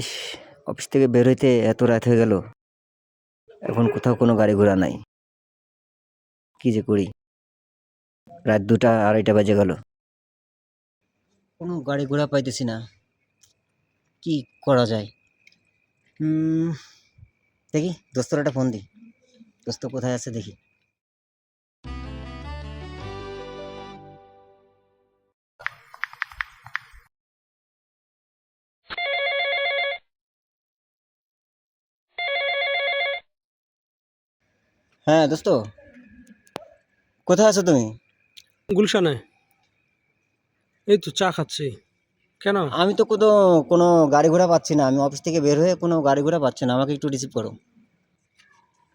ইস, office থেকে বের হইতে এত রাত হয়ে গেল। এখন কোথাও কোনো গাড়ি ঘোড়া নাই। কি যে করি? রাত দুটা আড়াইটা বাজে গেল। কোনো গাড়ি ঘোড়া পাইতেছি না। কি করা যায়? দেখি, দোস্তর একটা ফোন দিই দোস্ত কোথায় আছে দেখি। হ্যাঁ দোস্ত। কোথায় আছো তুমি? গুলশানে। এই তো চা খাচ্ছি। কেন? আমি তো কোনো কোনো গাড়ি ঘোড়া পাচ্ছি না। আমি অফিস থেকে বের হয়ে কোনো গাড়ি ঘোড়া পাচ্ছি না। আমাকে একটু রিসিভ করো।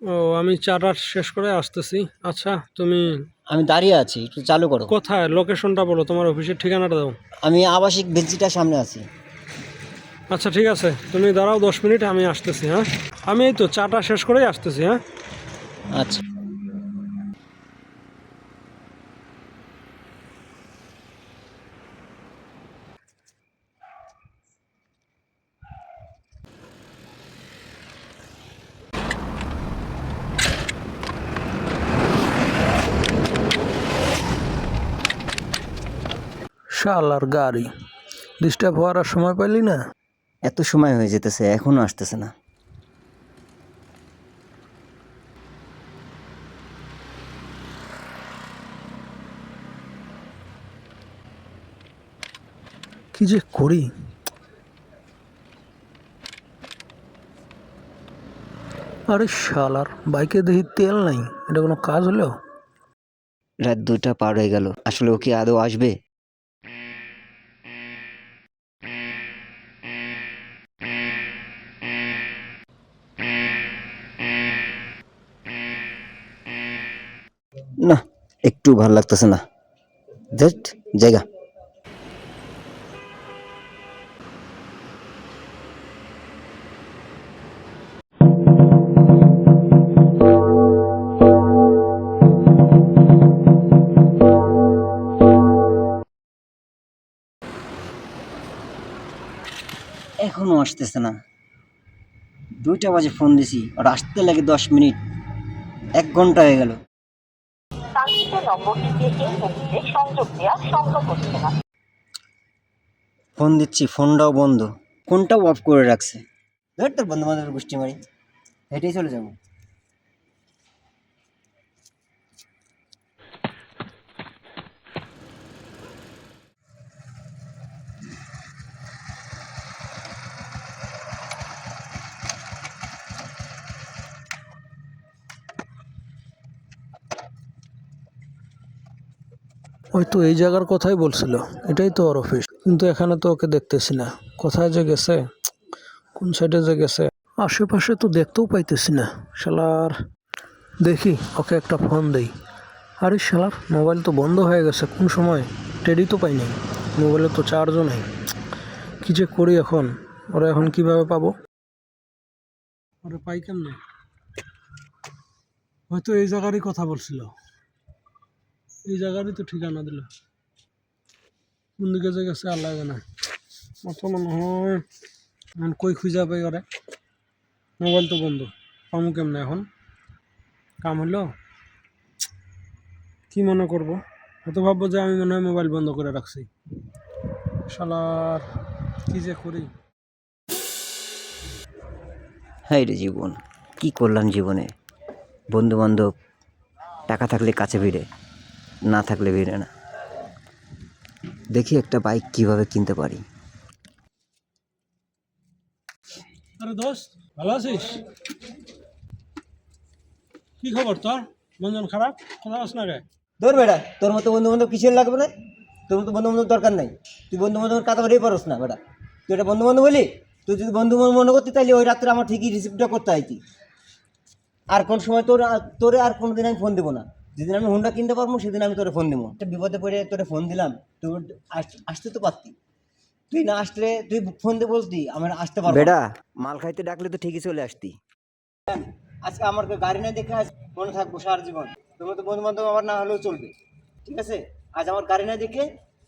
ও আমি চাটা শেষ করে আসতেছি। আচ্ছা তুমি আমি দাঁড়িয়ে আছি। একটু চালু করো। কোথায়? লোকেশনটা বলো তোমার অফিসের ঠিকানাটা দাও। আমি আবাসিক বেঞ্চিটার সামনে আছি। আচ্ছা ঠিক আছে। তুমি দাঁড়াও দশ মিনিট আমি আসতেছি হ্যাঁ? আমি এই তো চাটা শেষ করেই আসতেছি হ্যাঁ? আচ্ছা। শালার গাড়ি। ডিস্টার্ব হওয়ার আর সময় পাইলি না? এত সময় হয়ে যেতেছে এখনও আসতেছে না। কি যে করি? আরে শালার, বাইকে দেখি তেল নাই, এটা কোনো কাজ হলো? রাত দুটা পার হয়ে গেল, আসলে ও কি আদৌ আসবে? না, একটু ভালো লাগতেছে না। জাস্ট জায়গা। এখনও আসতেছে না। দুইটা বাজে ফোন দিছি আর আসতে লাগে দশ মিনিট। এক ঘণ্টা হয়ে গেল। ফোন দিচ্ছি ফোনটাও বন্ধ। ফোনটাও অফ করে রাখছে। ধর তোর বন্ধু বান্ধবের গোষ্ঠী মারি। হেঁটেই চলে যাব। ওই তো এই জায়গার কথাই বলছিল। এটাই তো ওর অফিস কিন্তু এখানে তো ওকে দেখতেছি না। কোথায় যে গেছে? কোন সাইডে যে গেছে? আশেপাশে তো দেখতেও পাইতেছি না। শালার। দেখি, ওকে একটা ফোন দেই। আরে শালার মোবাইল তো বন্ধ হয়ে গেছে। কোন সময়? টেডি তো পাই নাই মোবাইলে তো চার্জও নেই। কি যে করি এখন? ওরা এখন কীভাবে পাবো? ওরা পাই কেমনে? হয়তো এই জায়গারই কথা বলছিল। এই জায়গারই তো ঠিকানা দিল। কোন দিকে যে গেছে আল্লাহ জানে মতো মনে হয় কই খুঁজা পাই ওরে। মোবাইল তো বন্ধ, পামু কেমনে এখন? কাম হলো কি মনে করব? হয়তো ভাববো যে আমি মনে হয় মোবাইল বন্ধ করে রাখছি। শালার, কি যে করি? হ্যাঁ রে জীবন, কি করলাম জীবনে? বন্ধু বান্ধব টাকা থাকলে কাছে ভিড়ে না থাকলে ভিড়ে না। দেখি একটা বাইক কীভাবে কিনতে পারি। আরে দোস্ত ভালো আছিস? কি খবর তোর? মন জন খারাপ? কথা আস না গে ধর বেটা তোর মতো বন্ধু বান্ধব কিসের লাগবে না তোর মতো বন্ধু বান্ধব দরকার নাই। তুই বন্ধু বান্ধবের কথা বলেই পারস না বেটা। তুই এটা বন্ধু বান্ধব বলি তুই যদি বন্ধু বান্ধব মনে করতি তাহলে ওই রাত্রে আমার ঠিকই রিসিভটা করতে আইতি। আর কোন সময় তোর তোরে আর কোনোদিন আমি ফোন দেবো না। যেদিন আমি হোন্ডা কিনতে পারব সেদিন আমি তোরে ফোন দেবো। একটা বিপদে পড়ে তোরে ফোন দিলাম তুই আসতে তো পারতি। তুই না আসলে তুই ফোন দিয়ে বলতি আমার আসতে পারব বেটা মাল খাইতে ডাকলে তো ঠিকই চলে আসতি। আজকে আমার গাড়ি না দেখে আজ মনে থাকব সারা জীবন। তোমার তো বন্ধু বান্ধব আমার না হলেও চলবে। ঠিক আছে? আজ আমার গাড়ি না দেখে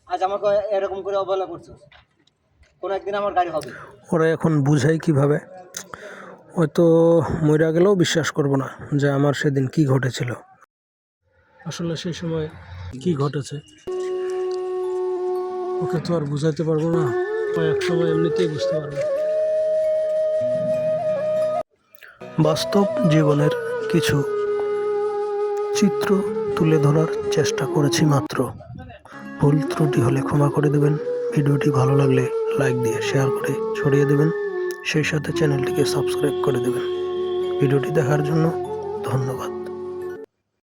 আজ আমাকে এরকম করে অবহেলা করছ কোনো একদিন আমার গাড়ি হবে। ওরা এখন বুঝাই কীভাবে? হয়তো মইরা গেলেও বিশ্বাস করব না যে আমার সেদিন কি ঘটেছিল। আসলে সেই সময় কি ঘটেছে? ওকে তো আর বুঝাইতে পারব না। এক সময় এমনিতেই বুঝতে পারবে। বাস্তব জীবনের কিছু চিত্র তুলে ধরার চেষ্টা করেছি মাত্র। ভুল ত্রুটি হলে ক্ষমা করে দেবেন। ভিডিওটি ভালো লাগলে লাইক দিয়ে শেয়ার করে ছড়িয়ে দেবেন। সেই সাথে চ্যানেলটিকে সাবস্ক্রাইব করে দেবেন। ভিডিওটি দেখার জন্য ধন্যবাদ।